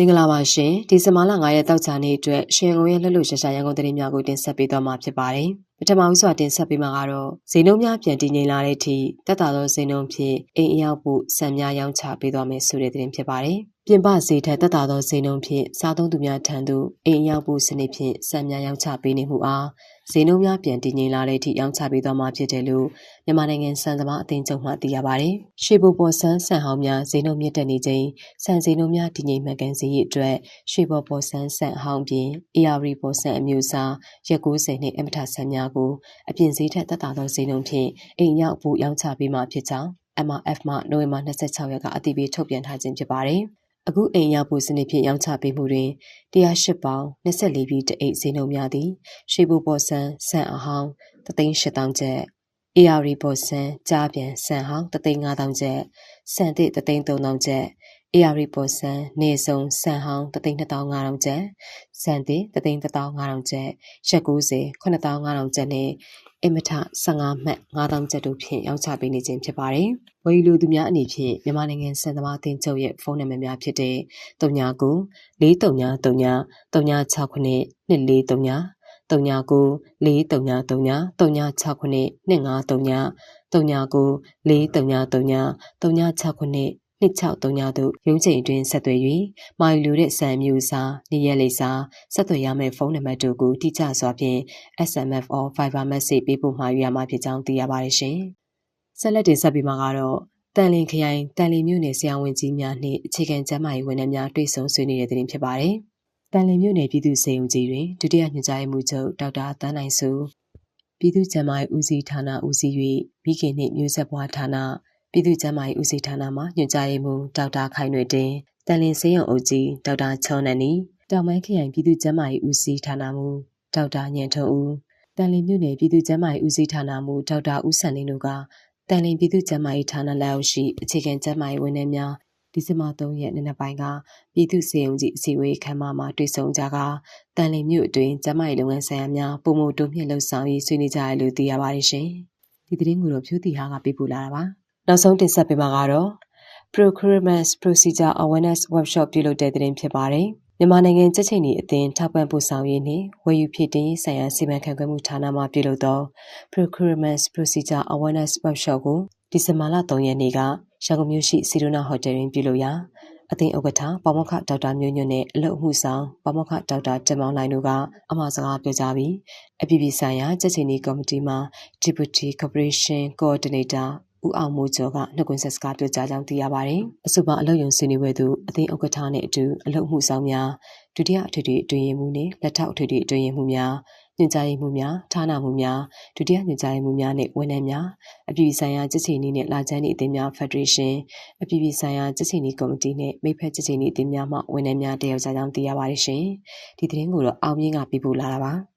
င်္ဂလာပါရှင်ဒီဇင်ဘာလ9ရက်တောက်ချာနေ့အတွက်ရှင်ကုန်ရဲ့လှလှရှာရှာရန်ကုန်သတင်းများကိုတင်ဆက်ပေးသွားမှာဖြစ်ပါတယ်ပထမဦးစွာတင်ဆက်ပေးမှာကတော့ဇိန်နှုံများပြန်တည်ငြိမ်လာတဲ့အထိတက်တာသောဇိန်နှုံဖြင့်အိမ်အရောက်ဖို့စံများရောင်းချပေးသွားမယ်ဆိုတဲ့သတင်းဖြစ်ပါတယ် ပြင်ပဈေးထက်တက်တာသောဇိန်နှုံဖြင့်စားသုံးသူများထံသို့အိမ်အရောက်ဖို့စနစ်ဖြင့်စံများရောင်းချပေးနေမှုအားဈေးနှုန်းများပြန်တည်ငြိမ်လာတဲ့အထိရောင်းချပေးသွားမှာဖြစ်တယ်လို့မြန်မာနိုင်ငံစံသမားအသင်းချုပ်မှသိရပါတယ်။ရှေးဘိုပေါ်ဆန်းဆန်ဟောင်းများဈေးနှုန်းမြင့်တက်နေချိန်စံဈေးနှုန်းများတည်ငြိမ်မှန်ကန်စေရေးအတွက်ရှေးဘောပေါ်ဆန်းဆန်ဟောင်းပြင် AR ပေါ်ဆန်းအမျိုးအစားရက်90နှင့်အမထဆန်းများကိုအပြင်ဈေးထက်သက်သာသောဈေးနှုန်းဖြင့်အိမ်ရောက်ဖို့ရောင်းချပေးမှာဖြစ်ကြောင်း MRF မှနိုဝင်ဘာ26ရက်ကအတည်ပြုထုတ်ပြန်ထားခြင်းဖြစ်ပါတယ်။ အခုအိမ်ရောက်ဖို့စနစ်ဖြင့်ရောင်းချပေးမှုတွင်108ပေါင်24ပြီးတအိတ်ဈေးနှုန်းများသည်ရွှေဘိုပေါ်ဆန်းဆန်အဟောင်း38000ကျပ် AR ပေါ်ဆန်းကြားပြန်ဆန်ဟောင်း35000ကျပ်ဆန်သစ်33000ကျပ် AR ပေါ်ဆန်းနေဆုံးဆန်ဟောင်း32500ကျပ်ဆန်သစ်31500ကျပ်ရက်90 9500ကျပ်နဲ့ အင်မထ15မှတ်9000ကျပ်တို့ဖြင့်ရောင်းချပေးနေခြင်းဖြစ်ပါတယ်။ဝယ်ယူလူသူများအနေဖြင့်မြန်မာနိုင်ငံစံသမားတင်ချုပ်ရဲ့ဖုန်းနံပါတ်များဖြစ်တဲ့39 4339 3969 243 39 4339 3969 253 39 4339 3969 2639တို့ရုံးချိန်အတွင်းဆက်သွယ်၍မာယူလိုတဲ့စံမျိုးစာနေရက်လေးစာဆက်သွယ်ရမယ့်ဖုန်းနံပါတ်တို့ကိုတိကျစွာဖြင့် SMF or Viber message ပေးပို့မှာယူရမှာဖြစ်ကြောင်းသိရပါတယ်ရှင်။ဆက်လက်တင်ဆက်ပြီးမှာကတော့တန်လင်ခရိုင်တန်လင်မြို့နယ်ဆရာဝန်ကြီးများနှင့်အခြေခံကျန်းမာရေးဝန်ထမ်းများတွေ့ဆုံဆွေးနွေးတဲ့တင်ဖြစ်ပါတယ်။တန်လင်မြို့နယ်ပြည်သူ့စေယုံကြီးတွင်ဒုတိယညွှန်ကြားရေးမှူးချုပ်ဒေါက်တာတန်းနိုင်စုပြည်သူ့ကျန်းမာရေးဦးစီးဌာနဦးစီး၍မိခင်နှင့်မျိုးဆက်ပွားဌာန ပြည်သူ့ကျန်းမာရေးဦးစီးဌာနမှညွှန်ကြားရေးမှူးဒေါက်တာခိုင်ရွေတင်တန်လင်းစေးရုံအုပ်ကြီးဒေါက်တာချောနန်နီတောင်ပိုင်းခရိုင်ပြည်သူ့ကျန်းမာရေးဦးစီးဌာနမှဒေါက်တာညံထုံဦးတန်လင်းမြို့နယ်ပြည်သူ့ကျန်းမာရေးဦးစီးဌာနမှဒေါက်တာဦးဆန်လင်းတို့ကတန်လင်းပြည်သူ့ကျန်းမာရေးဌာနလက်အောက်ရှိအခြေခံကျန်းမာရေးဝန်ထမ်းများဒီဇင်ဘာ3ရက်နေ့နက်ပိုင်းကပြည်သူ့စေယုံကြီးအစည်းအဝေးခန်းမမှာတွေ့ဆုံကြကတန်လင်းမြို့အတွင်းကျန်းမာရေးလုပ်ငန်းဆိုင်ရာများပုံမတိုးမြင့်လှုပ်ဆောင်ရေးဆွေးနွေးကြရလို့သိရပါတယ်ရှင်။ဒီသတင်းကိုတော့ဖြူတီဟာကပေးပို့လာတာပါ။ နောက်ဆုံးတင်ဆက်ပေးမှာကတော့ Procurement Procedure Awareness Workshop ပြုလုပ်တဲ့တင်ဖြစ်ပါတယ်။မြန်မာနိုင်ငံကြက်ချိန်ဤအသင်းထောက်ပံ့ပို့ဆောင်ရေးနှင့်ဝယ်ယူဖြစ်တင်ရေးဆိုင်ရာစီမံခန့်ခွဲမှုဌာနမှပြုလုပ်သော Procurement Procedure Awareness Workshop ကိုဒီဇင်ဘာလ3ရက်နေ့ကရန်ကုန်မြို့ရှိစီရိုနာဟိုတယ်တွင်ပြုလုပ်ရာအသင်းဥက္ကဋ္ဌပမောက္ခဒေါက်တာမျိုးညွန့်နဲ့အလုပ်မှုဆောင်ပမောက္ခဒေါက်တာတင်မောင်လိုင်တို့ကအမှားစကားပြောကြားပြီးအပြည်ပြည်ဆိုင်ရာကြက်ချင်ဤကော်မတီမှ Deputy Corporation Coordinator ဦးအောင်မိုးကျော်ကနှုတ်ခွန်းဆက်စကားပြောကြားကြောင်းသိရပါတယ်။အဆိုပါအလုပ်ရုံဆွေးနွေးပွဲသို့အသိဥက္ကဋ္ဌနှင့်အတူအလုပ်မှုဆောင်များဒုတိယအထွေထွေအတွင်းရေးမှူးနှင့်လက်ထောက်အထွေထွေအတွင်းရေးမှူးများညွှန်ကြားရေးမှူးများဌာနမှူးများဒုတိယညွှန်ကြားရေးမှူးများနှင့်ဝန်ထမ်းများအပြည်ပြည်ဆိုင်ရာစစ်ချီနီနှင့်လာချမ်းဤအသင်းများဖက်ဒရေးရှင်းအပြည်ပြည်ဆိုင်ရာစစ်ချီနီကော်မတီနှင့်မိဖက်စစ်ချီနီအသင်းများမှဝန်ထမ်းများတယောက်ကြားကြောင်းသိရပါတယ်ရှင်။ဒီသတင်းကိုတော့အောင်မြင့်ကပြပို့လာတာပါ။